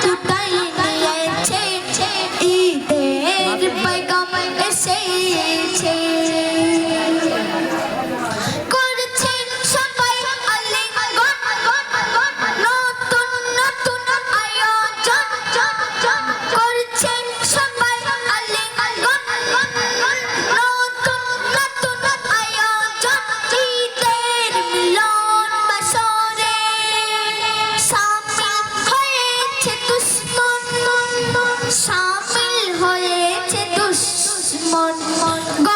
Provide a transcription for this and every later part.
두 Go.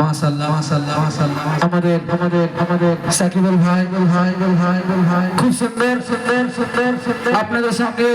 মাশাআল্লাহ মাশাআল্লাহ মাশাআল্লাহ। আমাদের আমাদের আমাদের। সাকিবুল ভাই ভাই ভাই ভাই। খুব সুন্দর সুন্দর সুন্দর আপনাদের সঙ্গে